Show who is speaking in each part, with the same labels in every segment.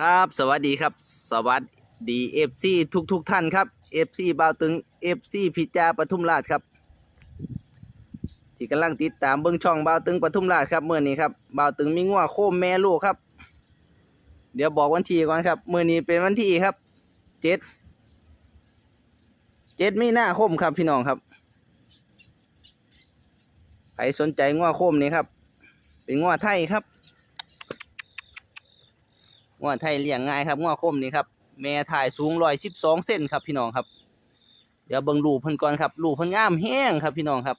Speaker 1: ครับ สวัสดีครับ สวัสดีเอฟซีทุกทุกท่านครับเอฟซีบ่าวตึงเอฟซีพิจาปทุมราชครับ ที่กำลังติดตามเบิ้องช่องบ่าวตึงปทุมราชครับเมื่อนี้ครับบ่าวตึงมีงัวโคมแม่ลูกครับ เดี๋ยวบอกวันที่ก่อนครับเมื่อนี้เป็นวันที่ครับเจ็ดเจ็ดมีนาคมครับพี่น้องครับใครสนใจงัวโคมนี้ครับ เป็นงัวไทยครับ งัวไทยเลี้ยงง่ายครับงัวโคมนี้ครับแม่ถ่ายสูงร้อยสิบสองเซนครับพี่น้องครับ เดี๋ยวเบิ่งลูกเพิ่นก่อนครับลูกเพิ่นงามแห้งครับพี่น้องครับ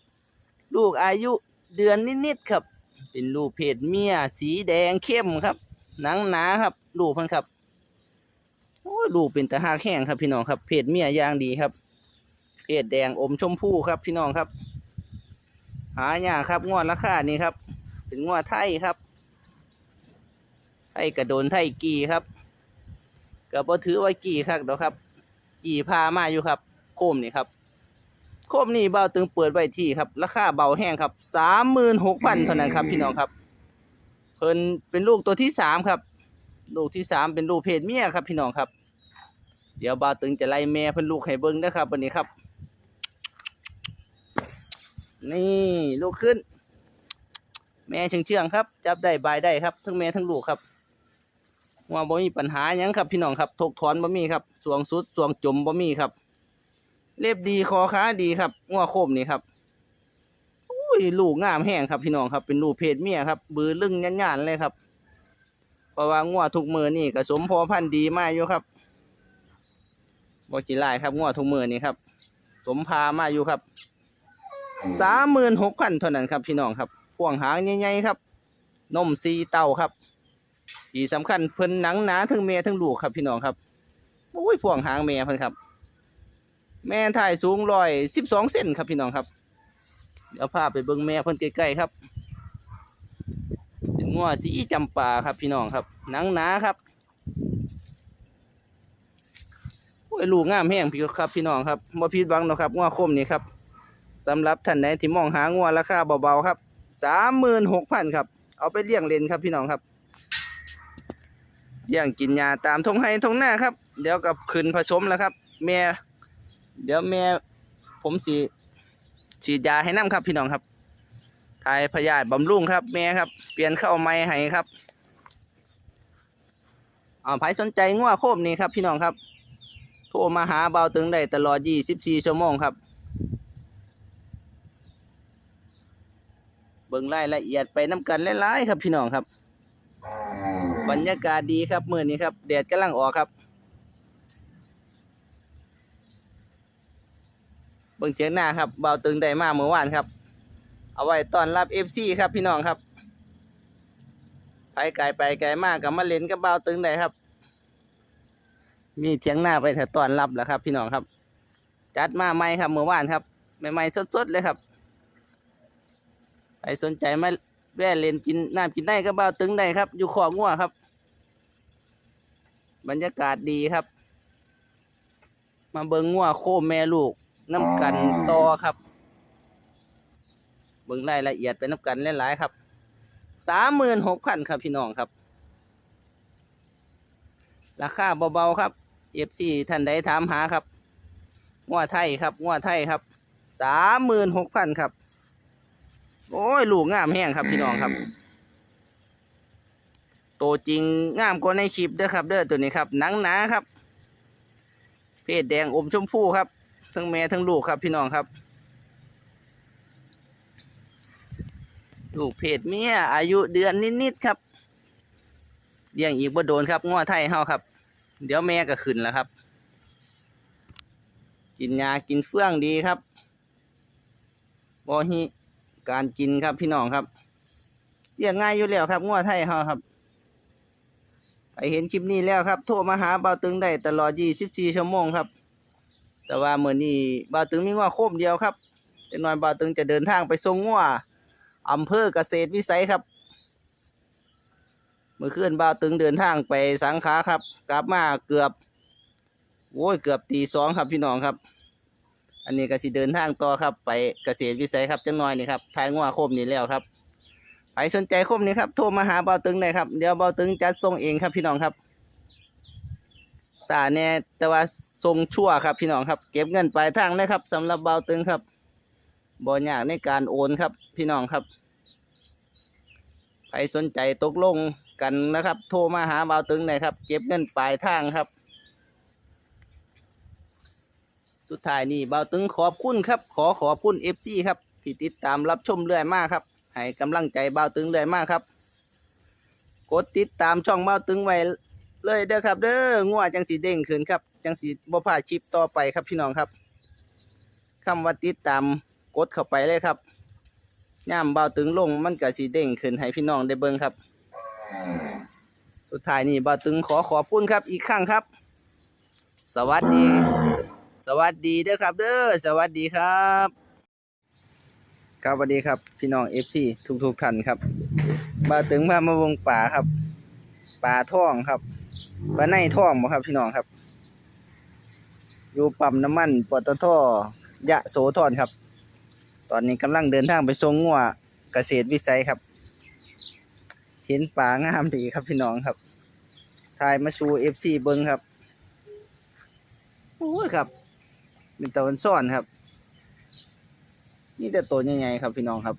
Speaker 1: ลูกอายุเดือนนิดๆครับ เป็นลูกเพศเมียสีแดงเข้มครับ หนังหนาครับ ลูกเพิ่นครับโอ้ลูกเป็นตาหากแห้งครับพี่น้องครับ เพศเมียอย่างดีครับ เพศแดงอมชมพูครับพี่น้องครับ หายากครับงวดราคานี่ครับ เป็นงวดไทยครับ ไทยกระโดนไทยกี่ครับก็บ่ถือว่ากี่ครับเดอกครับ กี่พามาอยู่ครับ โคมนี่ครับ โคมนี่เบาตึงเปิดไว้ที่ครับ ราคาเบาแห้งครับสามหมื่นหกพันเท่านั้นครับพี่น้องครับ เพิ่นเป็นลูกตัวที่สามครับ ลูกที่สามเป็นลูกเพศเมียครับพี่น้องครับ เดี๋ยวเบาตึงจะไล่แม่เพิ่นลูกให้เบิ่งนะครับวันนี้ครับ นี่ลูกขึ้น แม่เชื่องเชื่องๆครับ จับได้บายได้ครับ ทั้งแม่ทั้งลูกครับ ว่าบ่มีปัญหาหยังครับพี่น้องครับทกถอนบ่มีครับสวงสุดสวงจมบ่มีครับ เล็บดีคอขาดีครับงัวโคมนี่ครับอุ้ยลูกงามแห้งครับพี่น้องครับเป็นลูกเพศเมียครับ บือลึงยันๆเลยครับเพราะว่างัวทุกมือนี่ก็สมพอพันธุ์ดีมากอยู่ครับบ่จิลายครับงัวทุกมือนี่ครับ สมพามาอยู่ครับสามหมื่นหกพันเท่านั้นครับพี่น้องครับพ่วงหางใหญ่ๆครับ นมสีเต้าครับ ที่สำคัญเพิ่นหนังหนาทั้งเมียทั้งลูกครับพี่น้องครับโอ้ยพ่วงหางเมียเพิ่นครับ แม่ถ่ายสูงร้อยสิบสองเซนครับพี่น้องครับ เดี๋ยวพาไปเบิ่งแม่เพิ่นใกล้ๆครับ เป็นงัวสีจำปาครับพี่น้องครับหนังหนาครับโอ้ยลูกงามแห้งพี่ครับพี่น้องครับบ่ผิดหวังเนาะครับงัวคมนี่ครับสำหรับท่านใดที่มองหางัวราคาเบาๆครับสามหมื่นหกพันครับ เอาไปเลี้ยงเล่นครับพี่น้องครับ เลี้ยงกินยาตามทงไห้ทงหน้าครับ เดี๋ยวกับขึ้นผสมแล้วครับ แม่เดี๋ยวแม่ผมสีฉีดยาให้น้ำครับพี่น้องครับทายพยาธิบำรุงครับ แม่ครับ เปลี่ยนเข้าไม้ให้ครับอ่าใครสนใจงัวโคมนี่ครับพี่น้องครับ โทรมาหาเบาตึงได้ตลอด 24 ชั่วโมงครับ เบิ่งรายละเอียดไปน้ำกันหลายๆครับพี่น้องครับ บรรยากาศดีครับมื้อนี้ครับแดดกำลังออกครับเบิ่งเจียงหน้าครับเบาตึงได้มาเมื่อวานครับ เอาไว้ตอนรับเอฟซีครับพี่น้องครับไปไกลไปไกลมากกับมาเล่นกับเบาตึงได้ครับ มีเทียงหน้าไปถ้าตอนรับแล้วครับ พี่น้องครับ จัดมาใหม่ครับเมื่อวานครับใหม่ๆสดๆเลยครับใครสนใจมา แวะเล่นกินน้ำกินได้กับเบาตึงได้ครับ อยู่ของัวครับ บรรยากาศดีครับ มาเบิ่งงัวโคมแม่ลูกน้ำกันต่อครับ เบิ่งรายละเอียดเป็นน้ำกันหลายๆครับสามหมื่นหกพันครับพี่น้องครับ ราคาเบาๆครับเอฟซีท่านใดถามหาครับงัวไทยครับงัวไทยครับสามหมื่นหกพันครับ โอ้ยลูกงามแห้งครับพี่น้องครับ โตจริงงามกว่าในคลิปเด้อครับ เด้อตัวนี้ครับหนังหนาครับ เพศแดงอมชมพูครับ ทั้งแม่ทั้งลูกครับพี่น้องครับ ลูกเพศเมียอายุเดือนนิดๆครับเลี้ยงอีกบ่โดนครับง้อไทยเฮาครับ เดี๋ยวแม่ก็ขึ้นแล้วครับ กินยากินเฟื่องดีครับบ่ฮิ การกินครับพี่น้องครับเลี้ยงง่ายอยู่แล้วครับง้อไทยเฮาครับไปเห็นคลิปนี้แล้วครับ โทรมาหาเบาตึงได้ตลอด 24 ชั่วโมงครับ แต่ว่าเมื่อนี้บ่าวตึงมีงัวโคมเดียวครับจะนอนบ่าวตึงจะเดินทางไปส่งงัวอำเภอเกษตรวิสัยครับ เมื่อคืนบ่าวตึงเดินทางไปสังขาครับ กลับมาเกือบโอ้ยเกือบตีสองครับพี่น้องครับ อันนี้ก็สิเดินทางต่อครับ ไปเกษตรวิสัยครับจังน้อยนี่ครับทายงัวโคมนี่แล้วครับใครสนใจโคมนี้ครับโทรมาหาเบาตึงได้ครับเดี๋ยวเบาตึงจัดส่งเองครับพี่น้องครับสาแน่แต่ว่าทรงชั่วครับพี่น้องครับ เก็บเงินปลายทางเลยครับสำหรับเบาตึงครับบ่อยากในการโอนครับพี่น้องครับใครสนใจตกลงกันนะครับ โทรมาหาเบาตึงเลยครับ เก็บเงินปลายทางครับ สุดท้ายนี่เบาตึงขอบคุณครับ ขอขอบคุณเอฟซีครับที่ติดตามรับชมเรื่อยมากครับ ให้กำลังใจเบาตึงเรื่อยมากครับ กดติดตามช่องเบาตึงไว้เลยเด้อครับ เด้องัวจังสีเด้งขึ้นครับ จังสีบ่พลาดคลิปต่อไปครับพี่น้องครับคำว่าติดตามกดเข้าไปเลยครับย่ามเบาตึงลงมันก็สีเด้งขึ้นให้พี่น้องได้เบิ่งครับ สุดท้ายนี่เบาตึงขอขอบคุณครับอีกครั้งครับ สวัสดี สวัสดีเด้อครับ เด้อสวัสดีครับ ครับสวัสดีครับ พี่น้อง FC ทุกทุกๆท่านครับมาถึงพามาวงป่าครับป่าท่องครับป่าในท่องบ่ครับ พี่น้องครับ อยู่ปั๊มน้ำมันปตทยะโสธรครับ ตอนนี้กำลังเดินทางไปส่งงัวเกษตรวิสัยครับ เห็นป่างามดีครับพี่น้องครับทายมาชู FC เบิ้งครับโอ้ยครับ เป็นตะวันซ่อนครับนี่แต่ตัวใหญ่ๆครับพี่น้องครับ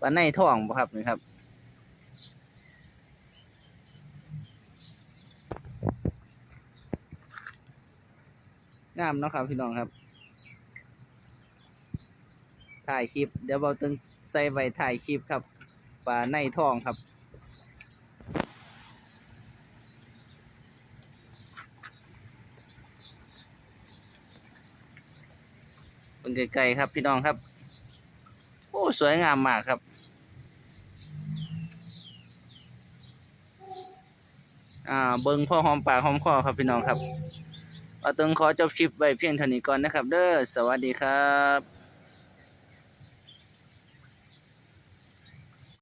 Speaker 1: ปลาในท้องครับนี่ครับงามเนาะครับพี่น้องครับ ถ่ายคลิป เดี๋ยวเบาตึงใส่ไว้ถ่ายคลิปครับปลาในท้องครับ เป็น ไกลๆครับ พี่น้องครับ โอ้สวยงามมากครับอ่าเบิงพ่อหอมปากหอมคอครับพี่น้องครับอาตึงขอจบคลิปไว้เพียงเท่านี้ก่อนนะครับ เด้อสวัสดีครับ